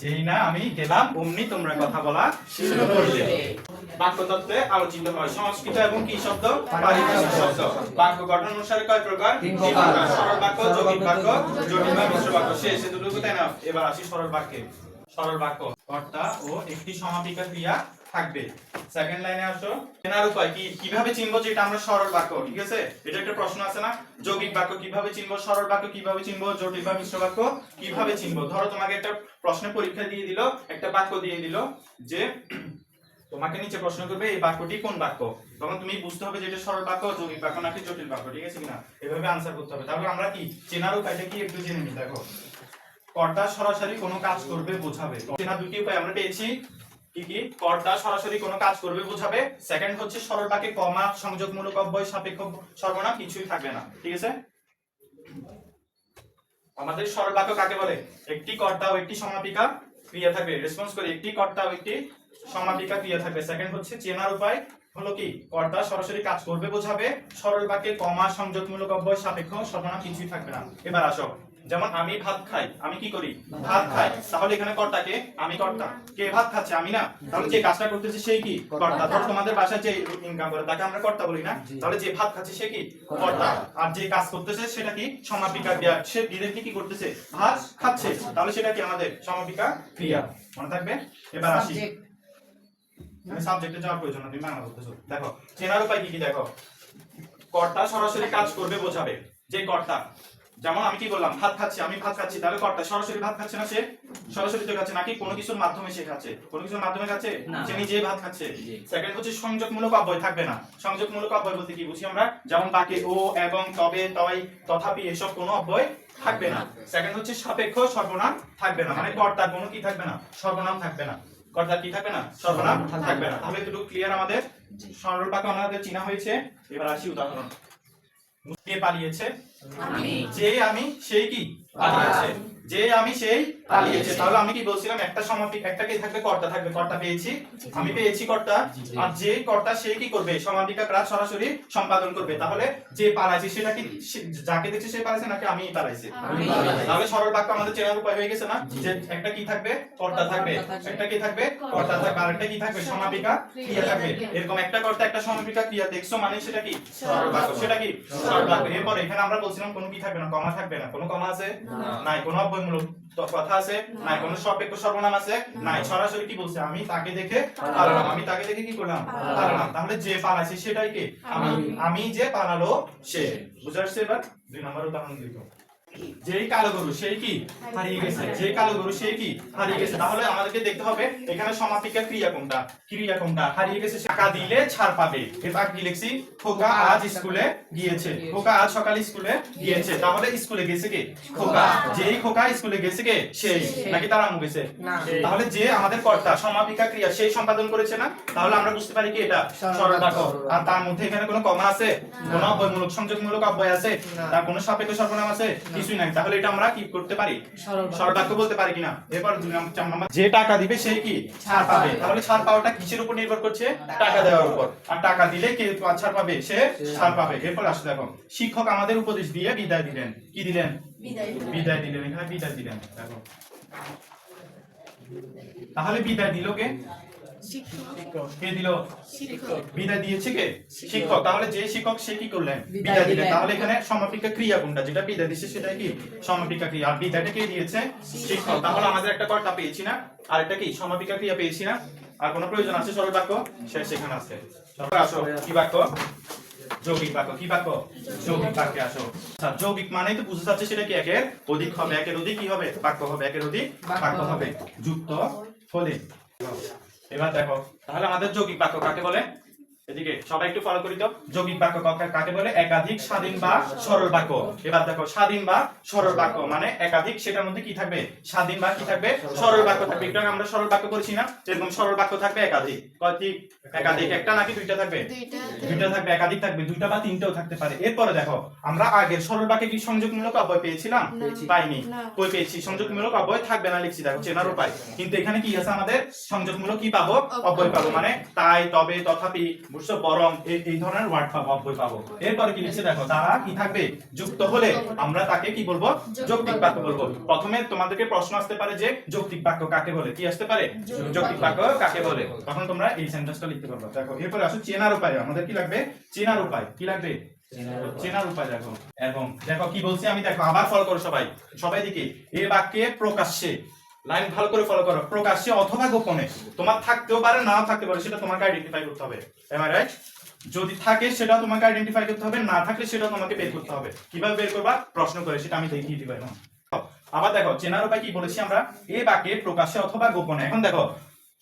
যেই না আমি গেলাম অমনি তোমরা কথা বলা শুরু করলে। বাক্যতত্ত্বে আলোচিত হয় সংস্কৃত এবং কি শব্দ? পারিভাষিক শব্দ। বাক্য গঠন অনুসারে কয় প্রকার? তিন সরল বাক্য যৌগিক বাক্য জটিল বা মিশ্র বাক্য। শেষ এতটুকু তাই না? এবার আসি সরল বাক্যে। সরল বাক্য কর্তা ও একটি সমাপিকা ক্রিয়া থাকবে। সেকেন্ড লাইনে আসো। চেনার উপায় কি, কীভাবে চিনবো যে এটা আমরা সরল বাক্য, ঠিক আছে? এটা একটা প্রশ্ন আছে না? যৌগিক বাক্য, কীভাবে চিনবো? সরল বাক্য, কীভাবে চিনবো? জটিল বা মিশ্র বাক্য, কীভাবে চিনবো? ধরো, তোমাকে একটা প্রশ্নের পরীক্ষা দিয়ে দিল, একটা বাক্য দিয়ে দিল যে, তোমাকে নিচে প্রশ্ন করবে, এই বাক্যটি কোন বাক্য? তখন তুমি বুঝতে হবে যে এটা সরল বাক্য, যৌগিক বাক্য নাকি জটিল বাক্য, ঠিক আছে কিনা? এভাবে আনসার করতে হবে। তারপর আমরা কি? চেনার উপায়টা কি একটু জেনে নিই, দেখো। কর্তা সরাসরি কোনো কাজ করবে, বোঝাবে। চেনা দুটি উপায় আমরা পেয়েছি। বোঝাবে। সেকেন্ড হচ্ছে আমাদের সরল বাক্য কাকে বলে? একটি কর্তা ও একটি সমাপিকা ক্রিয়া থাকবে। রেসপন্স করে, একটি কর্তা ও একটি সমাপিকা ক্রিয়া থাকবে। সেকেন্ড হচ্ছে চেনার উপায় হলো কি? কর্তা সরাসরি কাজ করবে বোঝাবে, সরল বাক্যে কমা, সংযোগমূলক অব্যয়, সাপেক্ষ সর্বনাম কিছুই থাকবে না। এবার আসো। যেমন আমি ভাত খাই আমি কি করি? ভাত খাই। তাহলে এখানে কর্তাকে আমি কর্তা। কে ভাত খাচ্ছে? আমি না? তাহলে যে কাজটা করতেছে সেই কি? কর্তা। ধর তোমাদের বাসায় যে ইনকাম করে তাকে আমরা কর্তা বলি না? তাহলে যে ভাত খাচ্ছে সে কি? কর্তা। আর যে কাজ করতেছে সেটা কি? সমাপিকা ক্রিয়া। সে ডিরেক্টলি কি করতেছে? ভাত খাচ্ছে। তাহলে সেটা কি আমাদের সমাপিকা ক্রিয়া? মনে থাকবে? এবার আসি। আমি সাবজেক্টে যাওয়ার প্রয়োজন তুমি বাংলা বলতেছো। দেখো চেনার উপায় কি কি দেখো? কর্তা সরাসরি কাজ করবে বোঝাবে। যে কর্তা যেমন আমি কি বললাম ভাত খাচ্ছি আমি ভাত খাচ্ছি তাহলে কর্তা সরাসরি ভাত খাচ্ছে না সে? সরাসরি তো খাচ্ছে নাকি কোনো কিছুর মাধ্যমে সে খাচ্ছে? কোনো কিছুর মাধ্যমে খাচ্ছে? সে নিজেই ভাত খাচ্ছে। সেকেন্ড হচ্ছে সংযোগমূলক অব্যয় থাকবে না। সংযোগমূলক অব্যয় বলতে কি বুঝি আমরা? যেমন বাকি ও এবং তবে তয় তথাপি এসব কোনো অব্যয় থাকবে না। সেকেন্ড হচ্ছে সাপেক্ষ সর্বনাম থাকবে না। মানে কর্তা কোনো কি থাকবে না? সর্বনাম থাকবে না। কর্তা কি থাকবে না? সর্বনাম থাকবে না। তাহলে এটুকু ক্লিয়ার আমাদের সরল বাক্য আমাদের চিনা হয়েছে। এবার আসি উদাহরণ। কে পালিয়েছে। যে আমি সেই কি? আছে যে আমি সেই পালিয়েছে তাহলে আমি কি বলছিলাম একটা সমাপিক একটা কি থাকবে? কর্তা থাকবে। কর্তা পেয়েছি। আমি পেয়েছি কর্তা। আর যে কর্তা সে কি করবে? সমাপিকা কাজ সরাসরি সম্পাদন করবে। তাহলে যে পালাইছে সেটা কি যাকে দেখছে সে পালাইছে নাকি আমি পালাইছি? তাহলে সরল বাক্য আমাদের চেনার উপায় হয়ে গেছে না? যে একটা কি থাকবে? কর্তা থাকবে। একটা কি থাকবে? কর্তা থাকবে। আর একটা কি থাকবে? সমাপিকা ক্রিয়া থাকবে। এরকম একটা কর্তা একটা সমাপিকা ক্রিয়া। দেখছ মানে সেটা কি? সরল বাক্য। সেটা কি? সরল বাক্য। এরপর এখানে আমরা বলছিলাম কোনো কি থাকবে না কমা থাকবে না। কোনো কমা আছে? নাই। কোনো অব্যয়মূলক কথা আছে নাই কোনো সাপেক্ষ সর্বনাম আছে নাই সরাসরি কি বলছে? আমি তাকে দেখে পালালাম। আমি তাকে দেখে কি করলাম? পালালাম। তাহলে যে পালাইছে সেটাই কে? আমি। আমি। যে পালালো সে। বুঝাচ্ছে এবার? দুই নম্বর উদাহরণ দিই যেই কালো গরু সেই কি? হারিয়ে গেছে। যেই কালো গরু সেই কি? হারিয়ে গেছে। তাহলে আমাদেরকে দেখতে হবে এখানে সমাপিকা ক্রিয়া কোনটা ক্রিয়া কোনটা হারিয়ে গেছে টাকা দিলে ছাড় পাবে। এবার কি লিখছি? খোকা আজ স্কুলে গিয়েছে। খোকা আজ সকালে স্কুলে গিয়েছে। তাহলে স্কুলে গেছে কে? খোকা। যেই খোকা স্কুলে গেছে কে? সেই। নাকি তার আম্মু গেছে? তাহলে যে আমাদের কর্তা সমাপিকা ক্রিয়া সেই সম্পাদন করেছে না? তাহলে আমরা বুঝতে পারি কি এটা? সরল বাক্য আর তার মধ্যে এখানে কোনো কমা আছে? কোনো অব্যয়মূলক সংযোগমূলক অব্যয় আছে? তার কোনো সাপেক্ষ সর্বনাম আছে? কিছুই নাই। তাহলে এটা আমরা কি করতে পারি? সরল বাক্য বলতে পারি কিনা? এরপর দুই নাম্বার চার নাম্বার। যে টাকা দিবে সে কি? ছাড় পাবে। তাহলে ছাড় পাওয়াটা কিসের উপর নির্ভর করছে? টাকা দেওয়ার উপর। আর টাকা দিলে কে ছাড় পাবে? সে ছাড় পাবে। এরপর আসলে দেখো। শিক্ষক আমাদের উপদেশ দিয়ে বিদায় দিলেন। কি দিলেন। বিদায় দিলেন। এখানে বিদায় দিলেন। দেখো। তাহলে বিদায় দিল কে? কে দিল? বিদায় দিয়েছে কে? শিক্ষক। তাহলে যে শিক্ষক সে কি করলেন? বিদায় দিলেন। তাহলে এখানে সমাপিকা ক্রিয়া কোনটা? যেটা বিদায় দিচ্ছে সেটা কি? সমাপিকা ক্রিয়া। আর বিদায়টা কে দিয়েছে? শিক্ষক। তাহলে আমাদের একটা কর্তা পেয়েছি না? আর একটা কি? সমাপিকা ক্রিয়া পেয়েছি না? আর কোনো প্রয়োজন আছে? সরল বাক্য সে সেখানে আছে। আসো। কি বাক্য? যৌগিক বাক্য। কি বাক্য? যৌগিক বাক্যে আসো। আচ্ছা যৌগিক মানেই তো বুঝতে যাচ্ছে সেটা কি একের? অধিক হবে। একের অধিক কি হবে? বাক্য হবে। একের অধিক বাক্য হবে। যুক্ত হলে এবার দেখো তাহলে আমাদের যৌগিক বাক্য কাকে বলে? এদিকে সবাই একটু ফলো করি তো যৌগিক বাক্য কাকে- বলে? একাধিক স্বাধীন বা সরল বাক্য। এবার দেখো স্বাধীন বা সরল বাক্য মানে একাধিক সেটার মধ্যে কি থাকবে? স্বাধীন বা কি থাকবে? সরল বাক্য থাকবে। একটু আমরা সরল বাক্য করেছি না? এরকম সরল বাক্য থাকবে একাধিক। কয়টি একাধিক একটা নাকি দুইটা থাকবে? দুইটা। থাকবে একাধিক থাকবে দুইটা বা তিনটাও থাকতে পারে। এরপরে দেখো আমরা আগের সরল বাক্যে কি সংযোগমূলক অব্যয় পেয়েছিলাম? পাইনি। কই পেয়েছি? সংযোগমূলক অব্যয় থাকবে না লিখছি দেখো চেনার উপায়। কিন্তু এখানে কি আছে আমাদের? সংযোগমূলক কি পাবো? অব্যয় পাবো মানে তাই তবে তথাপি বুঝছ বরং এই ধরনের ওয়ার্ড পাবো অব্যয় পাবো। এরপরে কি লিখছে দেখো তারা কি থাকবে? যুক্ত হলে আমরা তাকে কি বলব? যৌক্তিক বাক্য বলব। প্রথমে তোমাদেরকে প্রশ্ন আসতে পারে যে যৌক্তিক বাক্য কাকে বলে? কি আসতে পারে? যৌক্তিক বাক্য। কাকে বলে? তখন তোমরা এই সেন্টেন্সটা লিখতে পারবে। দেখো এরপরে আসো চেনার উপায়। আমাদের কি লাগবে? চেনার উপায়। কি লাগবে? চেনার উপায়। দেখো। এবং দেখো কি বলছি আমি দেখো আবার ফলো করো সবাই। সবাই দিকে। এই বাক্যে প্রকাশ্যে। লাইন ভালো করে ফলো করো, প্রকাশ্যে অথবা গোপনে। তোমার থাকতেও পারে, নাও থাকতে পারে, সেটা তোমাকে আইডেন্টিফাই করতে হবে। এম রাইট যদি থাকে, সেটা তোমাকে আইডেন্টিফাই করতে হবে, না থাকলে সেটা তোমাকে বের করতে হবে। কীভাবে বের করবা? প্রশ্ন করে, সেটা আমি দেখিয়ে দিব এখন আবার দেখো, চেনার উপায় কি বলেছি আমরা? এ বাক্যে প্রকাশ্যে অথবা গোপনে। এখন দেখো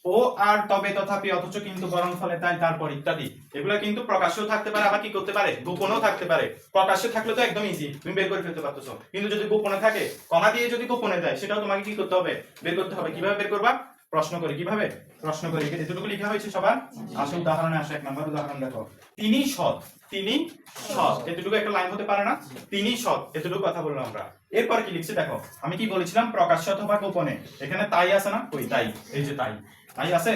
ও আর তবে তথাপি অথচ কিন্তু বরং ফলে তাই তারপর ইত্যাদি এগুলো কিন্তু প্রকাশ্যেও থাকতে পারে, আবার কি করতে পারে? গোপনও থাকতে পারে। প্রকাশ্যে থাকলে তো একদম ইজি তুমি বের করে ফেলতে পারতেছো। কিন্তু যদি গোপনে থাকে, কমা দিয়ে যদি গোপনে দেয়, সেটাও তোমাকে কি করতে হবে? বের করতে হবে। কীভাবে বের করবা? প্রশ্ন করে। কীভাবে? প্রশ্ন করে। এতটুকু লেখা হয়েছে সবার। আসল উদাহরণে আসে, এক নম্বর উদাহরণ দেখো। তিনি সৎ। তিনি সৎ। এতটুকু একটা লাইন হতে পারে না। তিনি সৎ। এতটুকু কথা বললাম আমরা। এরপর কি লিখছে দেখো। আমি কি বলেছিলাম? প্রকাশ্য অথবা গোপনে। এখানে তাই আছে না? ওই তাই। এই যে তাই। তাই আছে?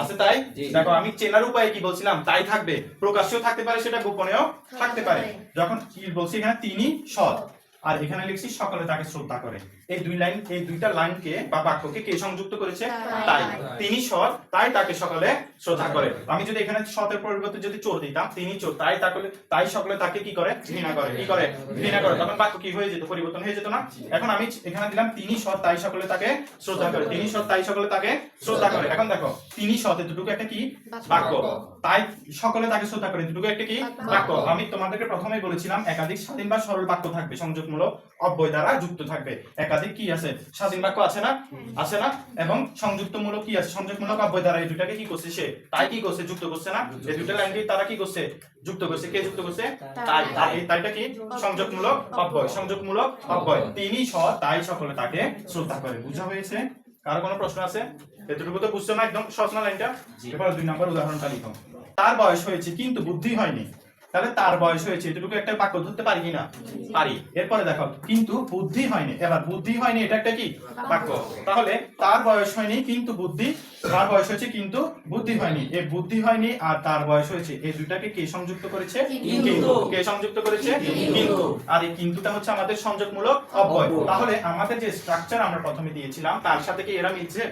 আছে তাই? দেখো আমি চেনার উপায় কি বলছিলাম? তাই থাকবে। প্রকাশ্যও থাকতে পারে সেটা গোপনেও থাকতে পারে। যখন কি বলছি এখানে তিনি সৎ। আর এখানে লিখছি সকলে তাকে শ্রদ্ধা করে। এই দুই লাইন এই দুইটা লাইনকে বা বাক্যকে কে সংযুক্ত করেছে? তাই। তিনি সৎ তাই তাকে সকলে শ্রদ্ধা করে। আমি যদি এখানে সতের পরিবর্তে যদি চোর দিতাম তিনি চোর তাই তাকে তাই সকলে তাকে কি করে? ঘৃণা করে। কি করে? ঘৃণা করে। তখন বাক্য কি হয়ে যেত? পরিবর্তন হয়ে যেত না? এখন আমি এখানে দিলাম তিনি সৎ তাই সকলে তাকে শ্রদ্ধা করে। তিনি সৎ তাই সকলে তাকে শ্রদ্ধা করে। এখন দেখো তিনি সৎ এতটুকু একটা কি? বাক্য। তাই সকলে তাকে শ্রদ্ধা করে। এতটুকু একটা কি? বাক্য। আমি তোমাদেরকে প্রথমেই বলেছিলাম একাধিক স্বাধীন বা সরল বাক্য থাকবে সংযোগমূলক অব্যয় দ্বারা যুক্ত থাকবে। একাধিক কি আছে? স্বাধীন বাক্য আছে না? আছে না? এবং সংযুক্তমূলক কি আছে? সংযোগমূলক অব্যয় দ্বারা এই দুটাকে কি করছে সে? তাই কি করছে? যুক্ত করছে না? এই দুটা লাইনকে তারা কি করছে? যুক্ত করছে। কে যুক্ত করছে? তাই। এই তাইটা কি? সংযোগমূলক অব্যয়। সংযোগমূলক অব্যয়। তিনি সৎ তাই সকলে তাকে শ্রদ্ধা করে। বুঝা হয়েছে? কারও কোনো প্রশ্ন আছে? এতটুকু তো বুঝছ না? একদম সচনা না লাইনটা? এবার দুই নম্বর উদাহরণটা লিখো। তার বয়স হয়েছে কিন্তু বুদ্ধি হয়নি। তাহলে তার বয়স হয়েছে এটুকু একটা বাক্য ধরতে পারি কিনা? পারি। এরপরে দেখো কিন্তু বুদ্ধি হয়নি। এবার বুদ্ধি হয়নি এটা একটা কি? বাক্য। তাহলে তার বয়স হয়নি কিন্তু বুদ্ধি তার বয়স হয়েছে কিন্তু বুদ্ধি হয়নি। এই বুদ্ধি হয়নি আর তার বয়স হয়েছে। এই দুটাকে কে সংযুক্ত করেছে? কিন্তু। কে সংযুক্ত করেছে? কিন্তু। আর এই কিন্তুটা হচ্ছে আমাদের সংযোগমূলক অব্যয়। তাহলে আমাদের যে স্ট্রাকচার আমরা প্রথমে দিয়েছিলাম তার সাথে কি এরা মিলছে?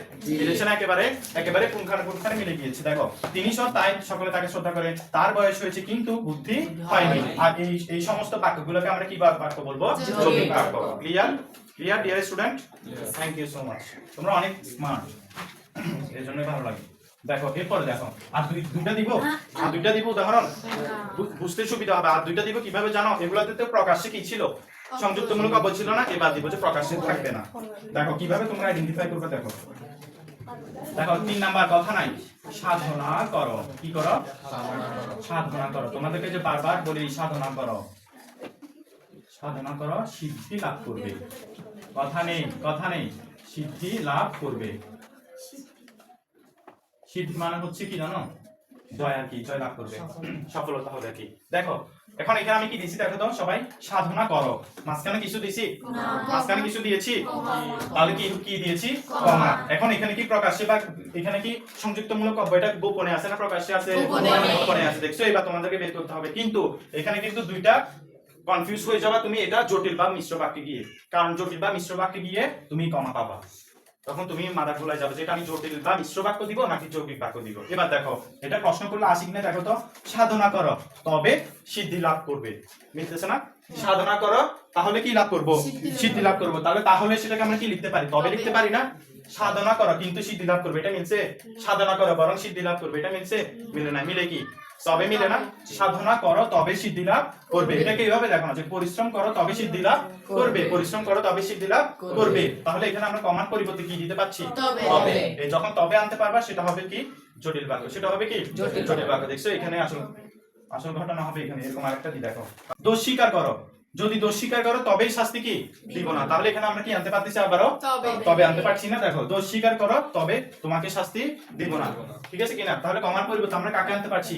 মিলেছে না একেবারে? একেবারে পুঙ্খানুপুঙ্খানে মিলে গিয়েছে। দেখো তিনি সব তাই সকলে তাকে শ্রদ্ধা করে। তার বয়স হয়েছে কিন্তু বুদ্ধি হয়নি। আর এই এই সমস্ত বাক্যগুলোকে আমরা কি বাক্য বলব? যৌগিক বাক্য। Clear clear dear student thank you so much তোমরা অনেক স্মার্ট এই জন্য ভালো লাগে। দেখো এরপরে দেখো আর দুই দুইটা দিব আর দুইটা দিব উদাহরণ বুঝতে সুবিধা হবে। আর দুইটা দিব কীভাবে জানো? এগুলাতে তো প্রকাশ্যে কি ছিল? সংযুক্তমূলক অবধ ছিল না? এবার দিব যে প্রকাশ্যে থাকবে না। দেখো কীভাবে তোমরা আইডেন্টিফাই করবে দেখো। দেখো তিন নাম্বার কথা নাই। সাধনা করো। কি করো? সাধনা করো। তোমাদেরকে যে বারবার বলি সাধনা করো। সাধনা করো সিদ্ধি লাভ করবে। কথা নেই কথা নেই। সিদ্ধি লাভ করবে। সিদ্ধি মানে হচ্ছে কি জানো? জয় আর কি জয় লাভ করবে। সফলতা হবে কি। দেখো এখন এখানে আমি কি দিছি? দেখো তো সবাই সাধনা করো। মাঝখানে কিছু দিছি? মাঝখানে কিছু দিয়েছি? তাহলে কি কি দিয়েছি? কমা। এখন এখানে কি প্রকাশ্যে বা এখানে কি সংযুক্তমূলক অব্যয়টা গোপনে আছে না প্রকাশ্যে আছে? গোপনে। গোপনে আছে দেখছ? এবার তোমাদেরকে বের করতে হবে। কিন্তু এখানে কিন্তু দুইটা কনফিউজ হয়ে যাবা তুমি। এটা জটিল বা মিশ্র বাক্যে গিয়ে। কারণ জটিল বা মিশ্র বাক্যে গিয়ে তুমি কমা পাবা। তখন তুমি মাথা ভুলাই যাবে যে এটা আমি জটিল বা মিশ্র বাক্য দিব নাকি যৌগিক বাক্য দিব? এবার দেখো এটা প্রশ্ন করলে আসি কিনা দেখো তো সাধনা করো তবে সিদ্ধি লাভ করবে। মিলতেছে না? সাধনা করো তাহলে কি লাভ করব? সিদ্ধি লাভ সিদ্ধি লাভ করব। তাহলে তাহলে সেটাকে আমরা কি লিখতে পারি? তবে লিখতে পারি না? সাধনা করো কিন্তু সিদ্ধি লাভ করবে। এটা মিলছে? সাধনা করো বরং সিদ্ধি লাভ করবে। এটা মিলছে? মিলে না মিলে কি? তবে মিলে না। সাধনা করো তবে সিদ্ধি লাভ করবে। এটাকে এইভাবে দেখো না যে পরিশ্রম করো তবে সিদ্ধি লাভ করবে। পরিশ্রম করো তবে সিদ্ধি লাভ করবে। তাহলে এখানে আমরা কমান পরিবর্তে কি দিতে পারছি? তবে। যখন তবে আনতে পারবা সেটা হবে কি? জটিল বাক্য। সেটা হবে কি? জটিল জটিল বাক্য। দেখছ এখানে আসল আসল ঘটনা হবে এখানে। এরকম আরেকটা দি দেখো। দোষ স্বীকার করো। যদি দোষ স্বীকার করো তবেই শাস্তি কি? দিব না। তাহলে এখানে আমরা কি আনতে পারতেছি আবারও? তবে। আনতে পারছি না। দেখো দোষ স্বীকার করো তবে তোমাকে শাস্তি দিব না। ঠিক আছে কিনা? তাহলে কমার পরিবর্তে আমরা কাকে আনতে পারছি?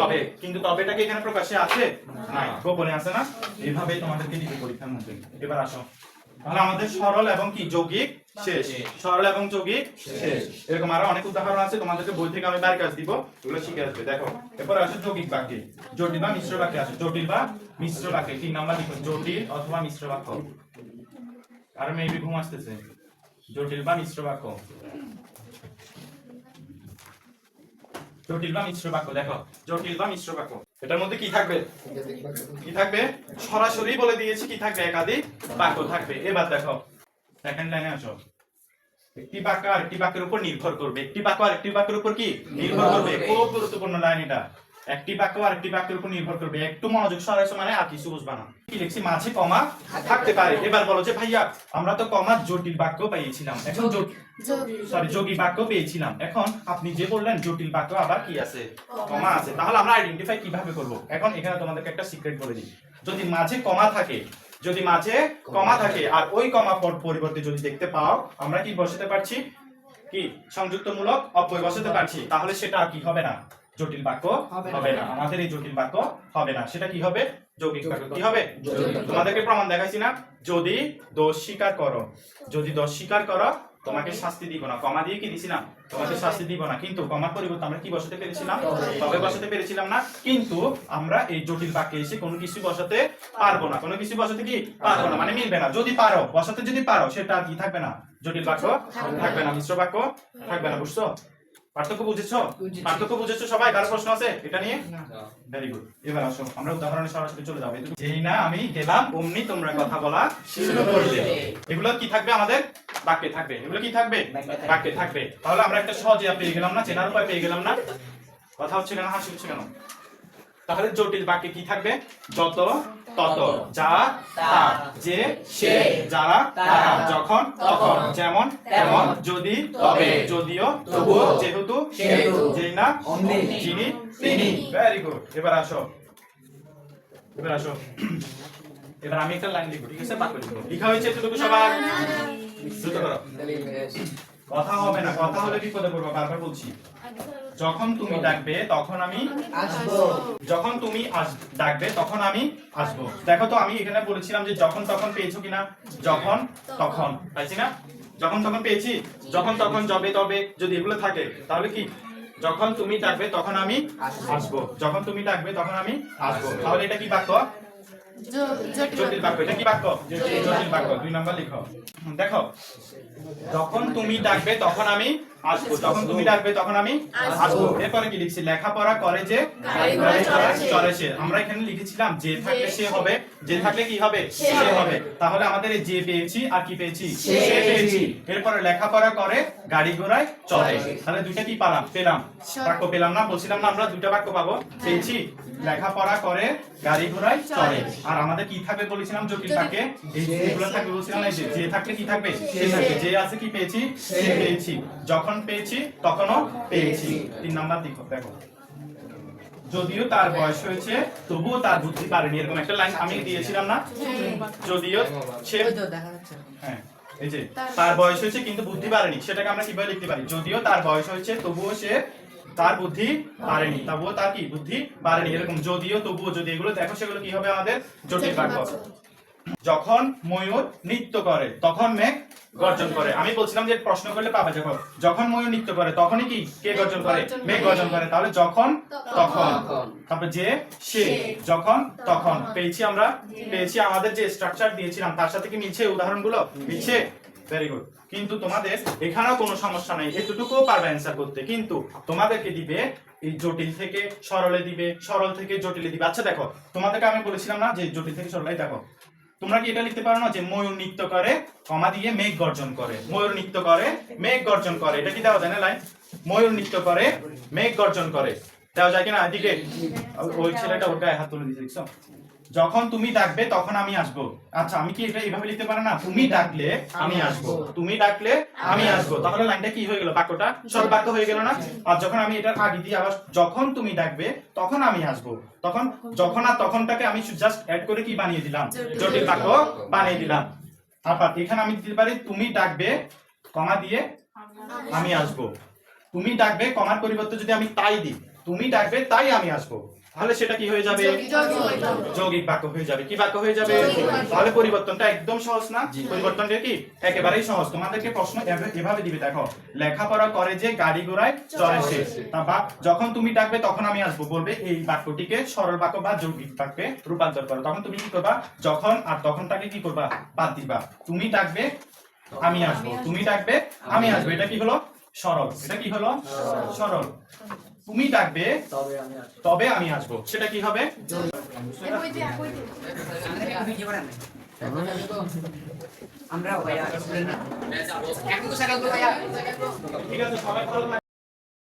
তবে। কিন্তু তবেটা কি এখানে প্রকাশ্যে আছে? নাই। গোপনে আছে না? এইভাবেই তোমাদেরকে দিতে পরীক্ষার মধ্যে। এবার আসো। তাহলে আমাদের সরল এবং কি? যৌগিক শেষ। সরল এবং যৌগিক শেষ। এরকম আরও অনেক উদাহরণ আছে। তোমাদেরকে বই থেকে আমি বাইরে কাজ দিব। এগুলো শিখে আসবে। দেখো এরপর আসে যৌগিক বাক্যে। জটিল বা মিশ্র বাক্যে আসে। জটিল বা মিশ্র বাক্যে তিন নাম্বার লিখো জটিল অথবা মিশ্র বাক্য? আর মেবি ঘুম আসতেছে। জটিল বা মিশ্র বাক্য? জটিল বা মিশ্র বাক্য, দেখো। জটিল বা মিশ্র বাক্য। এটার মধ্যে কি থাকবে? কি থাকবে? সরাসরি বলে দিয়েছি কি থাকবে? একাধিক বাক্য থাকবে। এবার দেখো সেকেন্ড লাইনে আসো। একটি বাক্য আর একটি বাক্যের উপর নির্ভর করবে। একটি বাক্য আর একটি বাক্যের উপর কি? নির্ভর করবে। খুব গুরুত্বপূর্ণ লাইন এটা। একটি বাক্য আর একটি বাক্যের উপর নির্ভর করবে। একটু মনোযোগ সরাইছো মানে আর কিছু বুঝবা না। কি লিখছি? মাঝে কমা থাকতে পারে। এবার বলো যে ভাইয়া আমরা তো কমা জটিল বাক্য পেয়েছিলাম। এখন জটিল। সরি যোগী বাক্য পেয়েছিলাম। এখন আপনি যে বললেন জটিল বাক্য আবার কি আছে? কমা আছে। তাহলে আমরা আইডেন্টিফাই কীভাবে করব? এখন এখানে তোমাদেরকে একটা সিক্রেট বলে দিই। যদি মাঝে কমা থাকে যদি মাঝে কমা থাকে আর ওই কমা পর পরিবর্তে যদি দেখতে পাও আমরা কি বসাতে পারছি? কি? সংযুক্তমূলক অব্যয় বসাতে পারছি। তাহলে সেটা আর কি হবে না? জটিল বাক্য হবে না। আমাদের এই জটিল বাক্য হবে না। সেটা কি হবে? যৌগিক বাক্য। কি হবে? তোমাদেরকে প্রমাণ দেখাইছি না। যদি দোষ স্বীকার করো যদি দোষ স্বীকার করো তোমাকে শাস্তি দিব না। কমা দিয়ে কি দিছিলাম? তোমাকে শাস্তি দিব না। কিন্তু কমার পরিবর্তে আমরা কি বসাতে পেরেছিলাম? তবে বসাতে পেরেছিলাম না। কিন্তু আমরা এই জটিল বাক্যে এসে কোনো কিছু বসাতে পারব না। কোনো কিছু বসাতে কি? পারব না। মানে মিলবে না। যদি পারো বসাতে যদি পারো সেটা কি থাকবে না? জটিল বাক্য থাকবে না। মিশ্র বাক্য থাকবে না। বুঝছ? পার্থক্য বুঝেছ? পার্থক্য বুঝেছ সবাই? কারও প্রশ্ন আছে এটা নিয়ে? ভেরি গুড এবার আসো আমরা উদাহরণে সরাসরি চলে যাব। যেই না আমি গেলাম অমনি তোমরা কথা বলা শুরু করলে এগুলো কি থাকবে আমাদের? বাক্যে থাকবে। এগুলো কি থাকবে? বাক্যে থাকবে। তাহলে আমরা একটা সহজে পেয়ে গেলাম না চেনার উপায় পেয়ে গেলাম না। কথা হচ্ছে কেন হাসি হচ্ছে কেন? তাহলে জটিল বাক্যে কি থাকবে? যত তত। যা তা। যে সে যারা তারা। যখন তখন। যেমন তেমন। যদি তবে। যদিও তবুও। যেহেতু সেহেতু, যেই না যিনি তিনি। ভেরি গুড এবার আসো। এবার আসো। এবার আমি একটা লাইন লিখব ঠিক আছে? বাক্য লিখব। লিখা হয়েছে এতটুকু সবার? দ্রুত করো। কথা হবে না কথা হলে বিপদে পড়ব বারবার বলছি। যখন তুমি ডাকবে তখন আমি আসব। যখন তুমি ডাকবে তখন আমি আসব। দেখো তো আমি এখানে বলেছিলাম যে যখন তখন পেয়েছ কিনা? যখন তখন। পাইছি না? যখন তখন পেয়েছি? যখন তখন যবে তবে যদি এগুলো থাকে তাহলে কি? যখন তুমি ডাকবে তখন আমি। আসব। যখন তুমি ডাকবে তখন আমি আসব। তাহলে এটা কি বাক্য? জটিল বাক্য এটা কি বাক্য? জটিল বাক্য দুই নাম্বার লিখো। দেখো যখন তুমি ডাকবে তখন আমি আসব। যখন তুমি ডাকবে তখন আমি আসব। এরপরে কি লিখছি? লেখাপড়া করে যে গাড়ি ঘোড়া চড়ে সে। চলে সে। আমরা এখানে লিখেছিলাম যে থাকলে সে হবে যে থাকলে কি হবে? সে হবে। তাহলে আমাদের এই যে পেয়েছি আর কি পেয়েছি? সে পেয়েছি। এরপরে লেখাপড়া করে গাড়ি ঘোড়ায় চলে চলে। তাহলে দুইটা কি পেলাম? পেলাম। বাক্য পেলাম না? বলছিলাম না আমরা দুইটা বাক্য পাবো। পেয়েছি। লেখাপড়া করে গাড়ি ঘোড়ায় চলে আর আমাদের কি থাকবে বলেছিলাম জটিল জটিল। বাক্যে এই সে। যেগুলো থাকবে বলছিলাম না এই যে থাকলে কি থাকবে সে। থাকবে যে আছে কি পেয়েছি সে। পেয়েছি যখন পেয়েছি তখনও পেয়েছি। তিন নাম্বার দেখো দেখো যদিও তার বয়স হয়েছে তবুও তার বুদ্ধি পারেনি এরকম একটা লাইন আমি দিয়েছিলাম না যদিও সে হ্যাঁ এই যে তার- তার বয়স হয়েছে কিন্তু বুদ্ধি পারেনি সেটাকে আমরা কীভাবে লিখতে পারি যদিও তার বয়স হয়েছে তবুও সে তার বুদ্ধি পারেনি তবুও তার কি? বুদ্ধি পারেনি এরকম যদিও তবুও যদি এগুলো দেখো সেগুলো কি হবে আমাদের? জটিল বাক্য যখন ময়ূর নৃত্য করে তখন মেঘ গর্জন করে। আমি বলছিলাম যে প্রশ্ন করলে পাবে দেখো যখন ময়ূর নৃত্য করে তখনই কি? কে গর্জন করে? মেঘ গর্জন করে। তাহলে যখন তখন। তারপর যে সে। যখন তখন। তখন। পেয়েছি আমরা? পেয়েছি আমাদের যে স্ট্রাকচার দিয়েছিলাম তার সাথে কি মিলছে উদাহরণগুলো? মিলছে? ভেরি গুড কিন্তু তোমাদের এখানেও কোনো সমস্যা নাই। এতটুকুও পারবে অ্যান্সার করতে। কিন্তু তোমাদেরকে দিবে, এই জটিল থেকে সরলে দিবে, সরল থেকে জটিলে দিবে। আচ্ছা দেখো, তোমাদেরকে আমি বলেছিলাম না যে জটিল থেকে সরলে দেখো, তোমরা কি এটা লিখতে পারো না যে ময়ূর নৃত্য করে, কমা দিয়ে মেঘ গর্জন করে? ময়ূর নৃত্য করে, মেঘ গর্জন করে। এটা কি দেওয়া যায় না লাইন ময়ূর নৃত্য করে, মেঘ গর্জন করে। দেওয়া যায় কিনা? এদিকে, ওই ছেলেটা ওর হাত তুলে দিয়েছে যখন তুমি ডাকবে তখন আমি আসব। আচ্ছা আমি কি এটা এইভাবে লিখতে পারো না? তুমি ডাকলে আমি আসব। তুমি ডাকলে আমি আসব। তাহলে লাইনটা কি হয়ে গেল? বাক্যটা সব বাক্য হয়ে গেল না? আর যখন আমি এটার আগে দিয়ে আবার যখন তুমি ডাকবে তখন আমি আসব। তখন যখন আর তখনটাকে আমি জাস্ট অ্যাড করে কি বানিয়ে দিলাম? জটিল বাক্য বানিয়ে দিলাম। তারপর এখানে আমি দিতে পারি তুমি ডাকবে কমা দিয়ে আমি আসব। তুমি ডাকবে কমার পরিবর্তে যদি আমি তাই দিই তুমি ডাকবে তাই আমি আসব। তাহলে সেটা কি হয়ে যাবে? যৌগিক বাক্য হয়ে যাবে। কি বাক্য হয়ে যাবে? তাহলে পরিবর্তনটা একদম সহজ না? পরিবর্তনটা কি? একেবারেই সহজ। তোমাদেরকে প্রশ্ন এভাবে- দিবে দেখো। লেখাপড়া করে যে গাড়ি ঘোড়ায় চড়ে সে। তা বা যখন তুমি ডাকবে তখন আমি আসব। বলবে এই বাক্যটিকে সরল বাক্য বা যৌগিক বাক্যে রূপান্তর করো। তখন তুমি কি করবা? যখন আর তখনটাকে কি করবা? বাদ দিবা। তুমি ডাকবে আমি আসব। তুমি ডাকবে আমি আসব। এটা কি হলো? সরল। এটা কি হলো? সরল। তুমি ডাকবে তবে আমি আসব। তবে আমি আসব। সেটা কি হবে? আমরা ঠিক আছে সবাই।